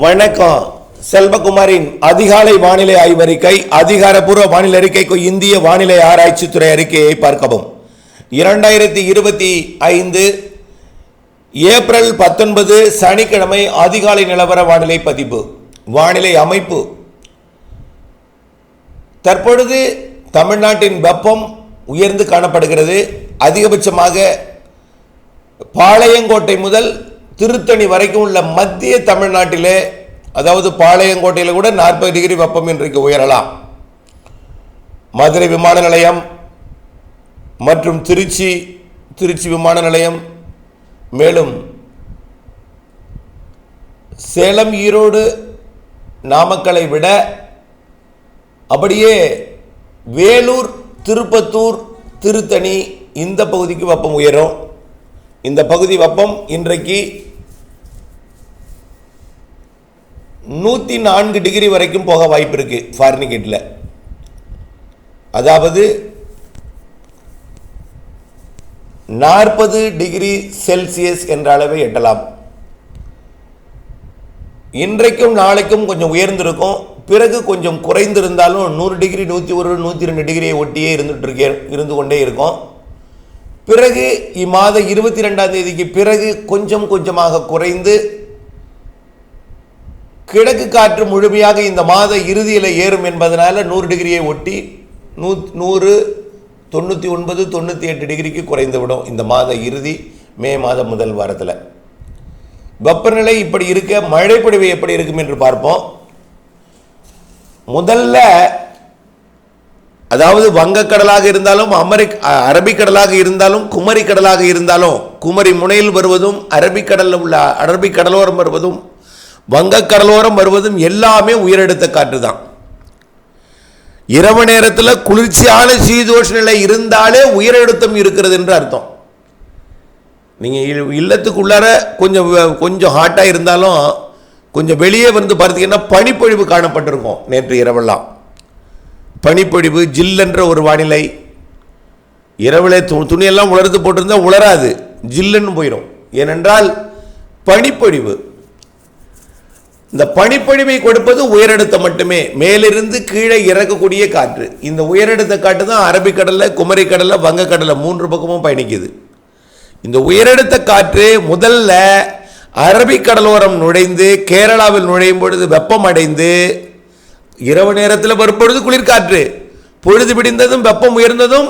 வணக்கம். செல்வகுமாரின் அதிகாலை வானிலை ஆய்வறிக்கை அதிகாரப்பூர்வ வானிலை அறிக்கைக்கு இந்திய வானிலை ஆராய்ச்சித்துறை அறிக்கையை பார்க்கவும். இரண்டாயிரத்தி இருபத்தி ஐந்து ஏப்ரல் பத்தொன்பது சனிக்கிழமை அதிகாலை நிலவர வானிலை பதிப்பு. வானிலை அமைப்பு. தற்பொழுது தமிழ்நாட்டின் வெப்பம் உயர்ந்து காணப்படுகிறது. அதிகபட்சமாக பாளையங்கோட்டை முதல் திருத்தணி வரைக்கும் உள்ள மத்திய தமிழ்நாட்டிலே அதாவது பாளையங்கோட்டையில் கூட நாற்பது டிகிரி வெப்பம் இன்றைக்கு உயரலாம். மதுரை விமான நிலையம் மற்றும் திருச்சி திருச்சி விமான நிலையம் மேலும் சேலம் ஈரோடு நாமக்கலை விட அப்படியே வேலூர் திருப்பத்தூர் திருத்தணி இந்த பகுதிக்கு வெப்பம் உயரும். இந்த பகுதி வெப்பம் இன்றைக்கு நூற்றி நான்கு டிகிரி வரைக்கும் போக வாய்ப்பு இருக்குது ஃபாரினிகேட்டில் அதாவது நாற்பது டிகிரி செல்சியஸ் என்ற அளவை எட்டலாம். இன்றைக்கும் நாளைக்கும் கொஞ்சம் உயர்ந்திருக்கும். பிறகு கொஞ்சம் குறைந்திருந்தாலும் நூறு டிகிரி நூற்றி ஒரு நூற்றி ரெண்டு டிகிரியை ஒட்டியே இருந்துட்டு இருந்து கொண்டே இருக்கும். பிறகு இம்மாத இருபத்தி ரெண்டாம் தேதிக்கு பிறகு கொஞ்சம் கொஞ்சமாக குறைந்து கிழக்கு காற்று முழுமையாக இந்த மாத இறுதியில் ஏறும் என்பதனால் நூறு டிகிரியை ஒட்டி நூ நூறு தொண்ணூற்றி ஒன்பது தொண்ணூற்றி எட்டு டிகிரிக்கு குறைந்து விடும் இந்த மாத இறுதி மே மாதம் முதல் வாரத்தில். வெப்பநிலை இப்படி இருக்க மழைப்பொழிவு எப்படி இருக்கும் என்று பார்ப்போம். முதல்ல அதாவது வங்கக்கடலாக இருந்தாலும் அமெரிக் அரபிக்கடலாக இருந்தாலும் குமரி கடலாக இருந்தாலும் குமரி முனையில் வருவதும் அரபிக்கடலில் உள்ள அரபிக் கடலோரம் வருவதும் வங்கக்கடலோரம் வருவதும் எல்லாமே உயரெடுத்த காற்று தான் இரவு நேரத்தில் குளிர்ச்சியான சீதோஷ நிலை இருந்தாலே உயரழுத்தம் இருக்கிறது என்று அர்த்தம். நீங்கள் இல்லத்துக்குள்ளார கொஞ்சம் கொஞ்சம் ஹாட்டாக இருந்தாலும் கொஞ்சம் வெளியே வந்து பார்த்தீங்கன்னா பனிப்பொழிவு காணப்பட்டிருக்கும் நேற்று இரவெல்லாம். பனிப்பொழிவு ஜில்லென்ற ஒரு வானிலை. இரவில் து துணியெல்லாம் உலர்த்து போட்டிருந்தால் உலராது ஜில்லுன்னு போயிடும் ஏனென்றால் பனிப்பொழிவு. இந்த பனிப்பொழிவை கொடுப்பது உயரடுத்தம் மட்டுமே. மேலிருந்து கீழே இறக்கக்கூடிய காற்று. இந்த உயரடுத்த காற்று தான் அரபிக்கடலில் குமரிக்கடலில் வங்கக்கடலில் மூன்று பக்கமும் பயணிக்குது. இந்த உயரடுத்த காற்று முதல்ல அரபிக்கடலோரம் நுழைந்து கேரளாவில் நுழையும் பொழுது வெப்பம் அடைந்து இரவு நேரத்தில் வரும்பொழுது குளிர்காற்று. பொழுது விடிந்ததும் வெப்பம் உயர்ந்ததும்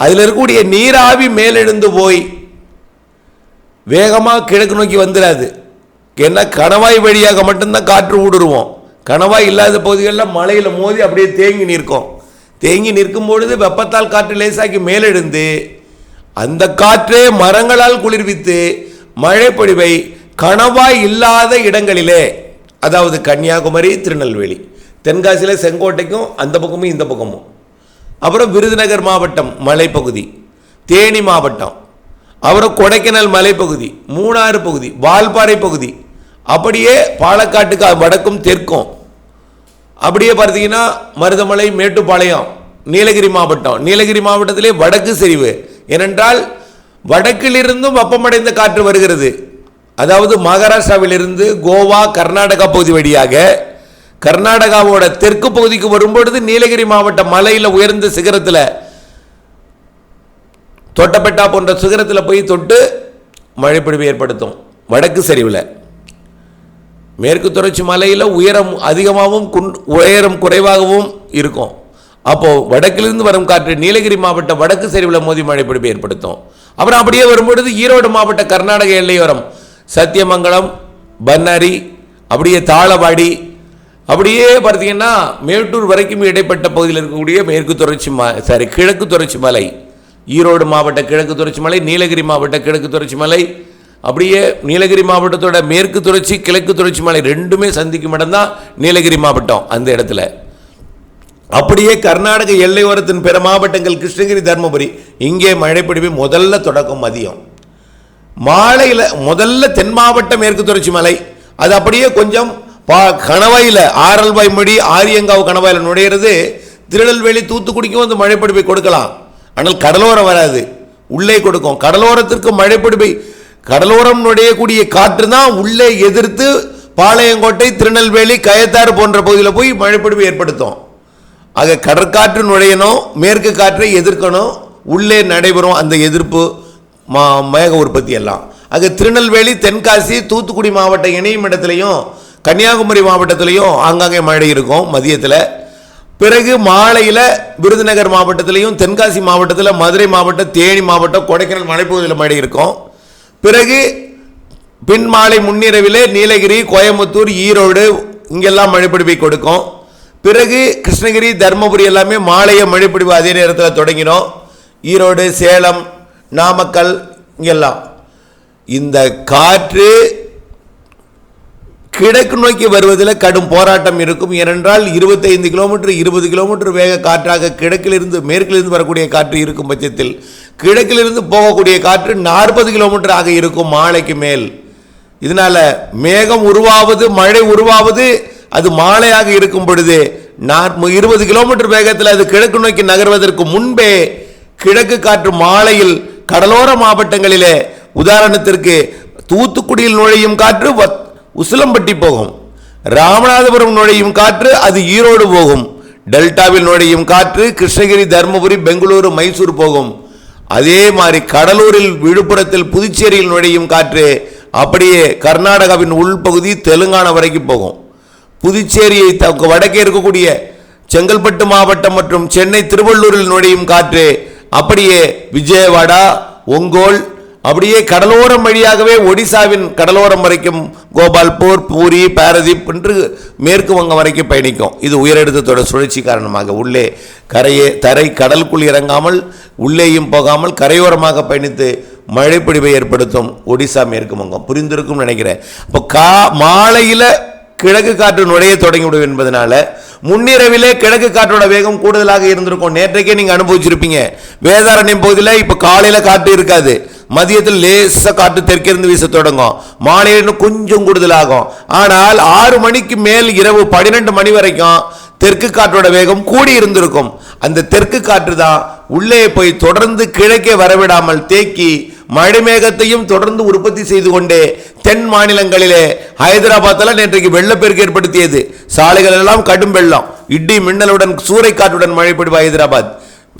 அதில் இருக்கக்கூடிய நீராவி மேலெழுந்து போய் வேகமாக கிழக்கு நோக்கி வந்துடாது ஏன்னா கணவாய் வழியாக மட்டும்தான் காற்று ஊடுருவோம். கணவாய் இல்லாத பகுதிகளில் மலையில் மோதி அப்படியே தேங்கி நிற்கும். தேங்கி நிற்கும் பொழுது வெப்பத்தால் காற்று லேசாக்கி மேலெழுந்து அந்த காற்றே மரங்களால் குளிர்வித்து மழைப்பொழிவை கணவாய் இல்லாத இடங்களிலே அதாவது கன்னியாகுமரி திருநெல்வேலி தென்காசியில் செங்கோட்டைக்கும் அந்த பக்கமும் இந்த பக்கமும். அப்புறம் விருதுநகர் மாவட்டம் மலைப்பகுதி தேனி மாவட்டம் அப்புறம் கொடைக்கானல் மலைப்பகுதி மூணாறு பகுதி வால்பாறை பகுதி அப்படியே பாலக்காட்டுக்கு வடக்கும் தெற்கும். அப்படியே பார்த்தீங்கன்னா மருதமலை மேட்டுப்பாளையம் நீலகிரி மாவட்டம். நீலகிரி மாவட்டத்திலே வடக்கு சரிவு ஏனென்றால் வடக்கிலிருந்தும் வெப்பமடைந்த காற்று வருகிறது. அதாவது மகாராஷ்டிராவிலிருந்து கோவா கர்நாடகா பகுதி வழியாக கர்நாடகாவோட தெற்கு பகுதிக்கு வரும்பொழுது நீலகிரி மாவட்ட மலையில் உயர்ந்த சிகரத்தில் தொட்டப்பெட்டா போன்ற சிகரத்தில் போய் தொட்டு மழைப்பொழிவு ஏற்படுத்தும். வடக்கு சரிவில் மேற்கு தொடர்ச்சி மலையில் உயரம் அதிகமாகவும் குன் உயரம் குறைவாகவும் இருக்கும். அப்போது வடக்கிலிருந்து வரும் காற்று நீலகிரி மாவட்ட வடக்கு சரிவில் மோதி மழைப்பிடிப்பை ஏற்படுத்தும். அப்புறம் அப்படியே வரும்பொழுது ஈரோடு மாவட்ட கர்நாடக எல்லையோரம் சத்தியமங்கலம் பன்னாரி அப்படியே தாளவாடி அப்படியே பார்த்தீங்கன்னா மேட்டூர் வரைக்கும் இடைப்பட்ட பகுதியில் இருக்கக்கூடிய மேற்கு தொடர்ச்சி ம சாரி கிழக்கு தொடர்ச்சி மலை ஈரோடு மாவட்ட கிழக்கு தொடர்ச்சி மலை நீலகிரி மாவட்ட கிழக்கு தொடர்ச்சி மலை அப்படியே நீலகிரி மாவட்டத்தோட மேற்கு தொடர்ச்சி கிழக்கு தொடர்ச்சி மலை ரெண்டுமே சந்திக்கும் இடம் தான் நீலகிரி மாவட்டம் அந்த இடத்துல. அப்படியே கர்நாடக எல்லையோரத்தின் பிற மாவட்டங்கள் கிருஷ்ணகிரி தருமபுரி. இங்கே மழைப்பிடிவு முதல்ல தொடக்கம் மதியம். மாலையில் முதல்ல தென் மாவட்ட மேற்கு தொடர்ச்சி மலை. அது அப்படியே கொஞ்சம் பா கணவாயில் ஆரல்வாய்மொழி ஆரியங்காவு கணவாயில் நுழையிறது. திருநெல்வேலி தூத்துக்குடிக்கும் வந்து மழைப்பிடிப்பை கொடுக்கலாம். ஆனால் கடலோரம் வராது. உள்ளே கொடுக்கும். கடலோரத்திற்கு மழைப்பிடிப்பை கடலோரம் நுழையக்கூடிய காற்று தான் உள்ளே எதிர்த்து பாளையங்கோட்டை திருநெல்வேலி கயத்தாறு போன்ற பகுதியில் போய் மழைப்பொழிவு ஏற்படுத்தும். ஆக கடற்காற்று நுழையணும் மேற்கு காற்றை எதிர்க்கணும் உள்ளே நடைபெறும் அந்த எதிர்ப்பு மா மேக உற்பத்தி எல்லாம். ஆக திருநெல்வேலி தென்காசி தூத்துக்குடி மாவட்ட இணையும் இடத்துலையும் கன்னியாகுமரி மாவட்டத்திலையும் ஆங்காங்கே மழை இருக்கும் மதியத்தில். பிறகு மாலையில் விருதுநகர் மாவட்டத்திலையும் தென்காசி மாவட்டத்தில் மதுரை மாவட்டம் தேனி மாவட்டம் கொடைக்கானல் மலைப்பகுதியில் மழை இருக்கும். பிறகு பின் மாலை முன்னிரவிலே நீலகிரி கோயம்புத்தூர் ஈரோடு இங்கெல்லாம் மழைப்பிடிப்பை கொடுக்கும். பிறகு கிருஷ்ணகிரி தருமபுரி எல்லாமே மாலைய மழைப்பிடிப்பு அதே நேரத்தில் தொடங்கினோம் ஈரோடு சேலம் நாமக்கல் இங்கெல்லாம். இந்த காற்று கிழக்கு நோக்கி வருவதில் கடும் போராட்டம் இருக்கும். ஏனென்றால் 25 கிலோமீட்டர் இருபது கிலோமீட்டர் வேக காற்றாக கிழக்கிலிருந்து மேற்கிலிருந்து வரக்கூடிய காற்று இருக்கும் பட்சத்தில் கிழக்கிலிருந்து போகக்கூடிய காற்று நாற்பது கிலோமீட்டர் ஆக இருக்கும் மாலைக்கு மேல். இதனால் மேகம் உருவாவது மழை உருவாவது அது மாலையாக இருக்கும் பொழுது நாற்ப இருபது கிலோமீட்டர் வேகத்தில் அது கிழக்கு நோக்கி நகர்வதற்கு முன்பே கிழக்கு காற்று மாலையில் கடலோர மாவட்டங்களிலே உதாரணத்திற்கு தூத்துக்குடியில் நுழையும் காற்று வத்- உசிலம்பட்டி போகும். ராமநாதபுரம் நுழையும் காற்று அது ஈரோடு போகும். டெல்டாவில் நுழையும் காற்று கிருஷ்ணகிரி தருமபுரி பெங்களூரு மைசூர் போகும். அதே மாதிரி கடலூரில் விழுப்புரத்தில் புதுச்சேரியில் நுழையும் காற்று அப்படியே கர்நாடகாவின் உள்பகுதி தெலுங்கானா வரைக்கும் போகும். புதுச்சேரியை வடக்கே இருக்கக்கூடிய செங்கல்பட்டு மாவட்டம் மற்றும் சென்னை திருவள்ளூரில் நுழையும் காற்று அப்படியே விஜயவாடா ஒங்கோல் அப்படியே கடலோரம் வழியாகவே ஒடிசாவின் கடலோரம் வரைக்கும் கோபால்பூர் பூரி பாரதீப் என்று மேற்கு வங்கம் வரைக்கும் பயணிக்கும். இது உயரழுத்தத்தோட சுழற்சி காரணமாக. உள்ளே கரையே தரை கடலுக்குள் இறங்காமல் உள்ளேயும் போகாமல் கரையோரமாக பயணித்து மழைப்பொழிவை ஏற்படுத்தும் ஒடிசா மேற்கு வங்கம். புரிந்திருக்கும் நினைக்கிறேன். இப்போ கா மாலையில் கிழக்கு காற்று நுழைய தொடங்கிவிடும் என்பதனால முன்னிரவிலே கிழக்கு காற்றோட வேகம் கூடுதலாக இருந்திருக்கும். நேற்றைக்கே நீங்கள் அனுபவிச்சிருப்பீங்க. வேதாரண்யம் பகுதியில் இப்போ காலையில் காற்று இருக்காது. மதியத்தில் லேச காற்று தெற்கிருந்து வீச தொடங்கும். மாலையில இன்னும் கொஞ்சம் கூடுதலாகும். ஆனால் ஆறு மணிக்கு மேல் இரவு பன்னிரெண்டு மணி வரைக்கும் தெற்கு காற்றோட வேகம் கூடி இருந்திருக்கும். அந்த தெற்கு காற்று தான் உள்ளே போய் தொடர்ந்து கிழக்கே வரவிடாமல் தேக்கி மழை மேகத்தையும் தொடர்ந்து உற்பத்தி செய்து கொண்டே தென் மாநிலங்களிலே ஹைதராபாத்தில் நேற்றைக்கு வெள்ளப்பெருக்கு ஏற்படுத்தியது. சாலைகள் எல்லாம் கடும் வெள்ளம். இடி மின்னலுடன் சூறைக்காற்றுடன் மழை பொழிவு ஹைதராபாத்.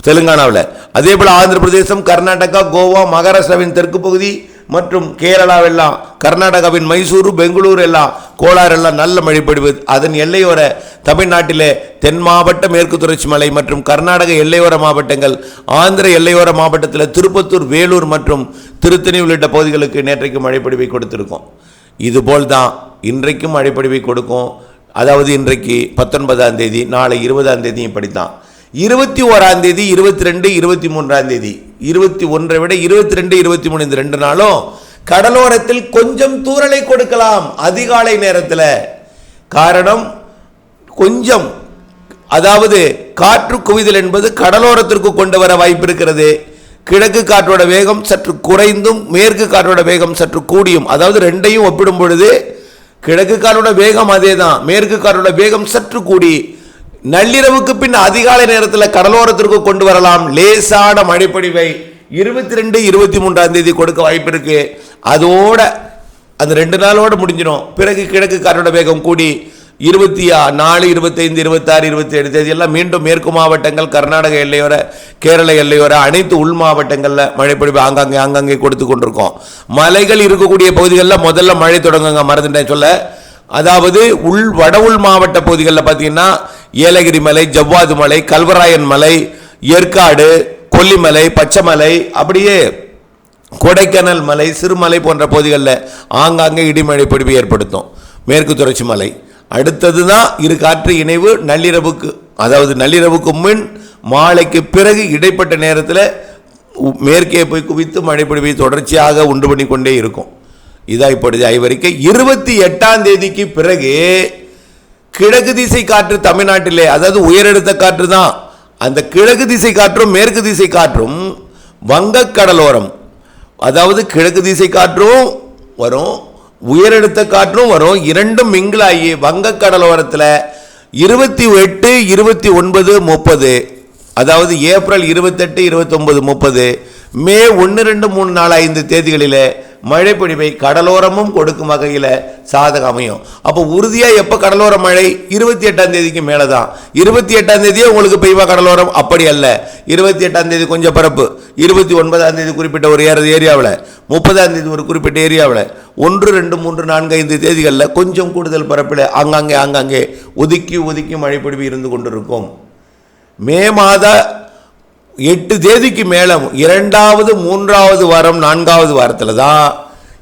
தெலுங்கானாவில். அதே போல் ஆந்திர பிரதேசம் கர்நாடகா கோவா மகாராஷ்டிராவின் தெற்கு பகுதி மற்றும் கேரளாவெல்லாம் கர்நாடகாவின் மைசூரு பெங்களூர் எல்லாம் கோலார் எல்லாம் நல்ல மழை பொழிவு. அதன் எல்லையோர தமிழ்நாட்டிலே தென் மாவட்ட மேற்கு தொடர்ச்சி மலை மற்றும் கர்நாடக எல்லையோர மாவட்டங்கள் ஆந்திர எல்லையோர மாவட்டத்தில் திருப்பத்தூர் வேலூர் மற்றும் திருத்தணி உள்ளிட்ட பகுதிகளுக்கு நேற்றைக்கு மழைப்பொழிவை கொடுத்திருக்கோம். இதுபோல் தான் இன்றைக்கும் மழைப்படிவை கொடுக்கும். அதாவது இன்றைக்கு பத்தொன்பதாம் தேதி நாளை இருபதாம் தேதியும் இப்படித்தான். இருபத்தி ஓராம் தேதி இருபத்தி ரெண்டு இருபத்தி மூன்றாம் தேதி இருபத்தி ஒன்றை விட இருபத்தி ரெண்டு இருபத்தி மூணு இந்த ரெண்டு நாளும் கடலோரத்தில் கொஞ்சம் தூறலை கொடுக்கலாம் அதிகாலை நேரத்தில். காரணம் கொஞ்சம் அதாவது காற்று குவிதல் என்பது கடலோரத்திற்கு கொண்டு வர வாய்ப்பு இருக்கிறது. கிழக்கு காற்றோட வேகம் சற்று குறைந்தும் மேற்கு காற்றோட வேகம் சற்று கூடியும். அதாவது ரெண்டையும் ஒப்பிடும் பொழுது கிழக்கு காற்றோட வேகம் அதே தான் மேற்கு காற்றோட வேகம் சற்று கூடி நள்ளிரவுக்கு பின் அதிகாலை நேரத்தில் கடலோரத்திற்கு கொண்டு வரலாம். லேசான மழைப்பொழிவை இருபத்தி ரெண்டு இருபத்தி மூன்றாம் தேதி கொடுக்க வாய்ப்பு இருக்கு. அதோட அந்த ரெண்டு நாளோட முடிஞ்சிடும். பிறகு கிழக்கு காற்றோட வேகம் கூடி இருபத்தி நாலு இருபத்தைந்து இருபத்தாறு இருபத்தி ஏழு தேதி எல்லாம் மீண்டும் மேற்கு மாவட்டங்கள் கர்நாடக எல்லையோர கேரள எல்லையோர அனைத்து உள் மாவட்டங்களில் மழைப்பொழிவு ஆங்காங்கே ஆங்காங்கே கொடுத்து கொண்டிருக்கோம். மலைகள் இருக்கக்கூடிய பகுதிகளில் முதல்ல மழை தொடங்குங்க மறந்துட்டேன் சொல்ல. அதாவது உள் வட உள் மாவட்ட பகுதிகளில் பார்த்தீங்கன்னா ஏலகிரி மலை ஜவ்வாது மலை கல்வராயன் மலை ஏற்காடு கொல்லிமலை பச்சைமலை அப்படியே கொடைக்கானல் மலை சிறுமலை போன்ற பகுதிகளில் ஆங்காங்கே இடிமழை பிடிப்பு ஏற்படுத்தும். மேற்கு தொடர்ச்சி மலை. அடுத்தது தான் இரு காற்று இணைவு நள்ளிரவுக்கு அதாவது நள்ளிரவுக்கு முன் மாலைக்கு பிறகு இடைப்பட்ட நேரத்தில் உ- மேற்கே போய் குவித்து மழை தொடர்ச்சியாக உண்டு பண்ணி கொண்டே இருக்கும். இதாக இப்பொழுது ஐவரிக்கை இருபத்தி எட்டாம் தேதிக்கு பிறகு கிழக்கு திசை காற்று தமிழ்நாட்டிலே அதாவது உயரெடுத்த காற்று தான். அந்த கிழக்கு திசை காற்றும் மேற்கு திசை காற்றும் வங்கக்கடலோரம். அதாவது கிழக்கு திசை காற்றும் வரும் உயரெடுத்த காற்றும் வரும் இரண்டும் மிங்கிலாகி வங்கக்கடலோரத்தில் இருபத்தி எட்டு இருபத்தி ஒன்பது முப்பது. அதாவது ஏப்ரல் இருபத்தெட்டு இருபத்தொம்பது முப்பது. மே ஒன்று ரெண்டு மூணு நாலு ஐந்து தேதிகளில் மழைப்பொழிவை கடலோரமும் கொடுக்கும் வகையில் சாதகம் அமையும். அப்போ உறுதியாக எப்போ கடலோர மழை? இருபத்தி எட்டாம் தேதிக்கு மேலே தான் இருபத்தி எட்டாம் தேதியே உங்களுக்கு பெய்வா கடலோரம்? அப்படி அல்ல. இருபத்தி எட்டாம் தேதி கொஞ்சம் பரப்பு. இருபத்தி ஒன்பதாம் தேதி குறிப்பிட்ட ஒரு ஏற ஏரியாவில். முப்பதாம் தேதி ஒரு குறிப்பிட்ட ஏரியாவில். ஒன்று ரெண்டு மூன்று நான்கு ஐந்து தேதிகளில் கொஞ்சம் கூடுதல் பரப்பில் ஆங்காங்கே ஆங்காங்கே ஒதுக்கி ஒதுக்கி மழைப்பொழிவு இருந்து கொண்டிருக்கும். மே மாத எட்டு தேதிக்கு மேலே இரண்டாவது மூன்றாவது வாரம் நான்காவது வாரத்தில் தான்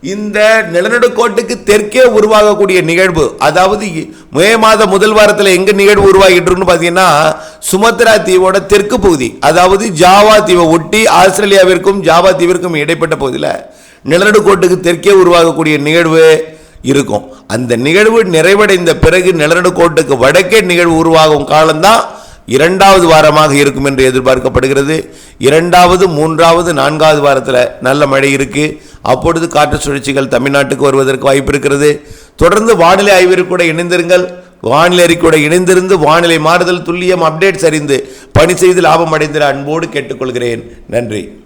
இந்த நிலநடுக்கோட்டுக்கு தெற்கே உருவாகக்கூடிய நிகழ்வு அதாவது மே மாத முதல் வாரத்தில் எங்க நிகழ்வு உருவாகிட்டு இருக்குன்னு பார்த்தீங்கன்னா சுமத்ரா தீவோட தெற்கு பகுதி அதாவது ஜாவா தீவை ஒட்டி ஆஸ்திரேலியாவிற்கும் ஜாவா தீவிற்கும் இடைப்பட்ட பகுதியில் நிலநடுக்கோட்டுக்கு தெற்கே உருவாகக்கூடிய நிகழ்வு இருக்கும். அந்த நிகழ்வு நிறைவடைந்த பிறகு நிலநடுக்கோட்டுக்கு வடக்கே நிகழ்வு உருவாகும் காலம்தான் இரண்டாவது வாரமாக இருக்கும் என்று எதிர்பார்க்கப்படுகிறது. இரண்டாவது மூன்றாவது நான்காவது வாரத்தில் நல்ல மழை இருக்குது அப்பொழுது காற்று சுழற்சிகள் தமிழ்நாட்டுக்கு வருவதற்கு வாய்ப்பு இருக்கிறது. தொடர்ந்து வானிலை ஆய்விற்கு கூட இணைந்திருங்கள். வானிலை அறிக்கையோட இணைந்திருந்து வானிலை மாறுதல் துல்லியம் அப்டேட்ஸ் அறிந்து பணி செய்து லாபம் அடைந்திட அன்போடு கேட்டுக்கொள்கிறேன். நன்றி.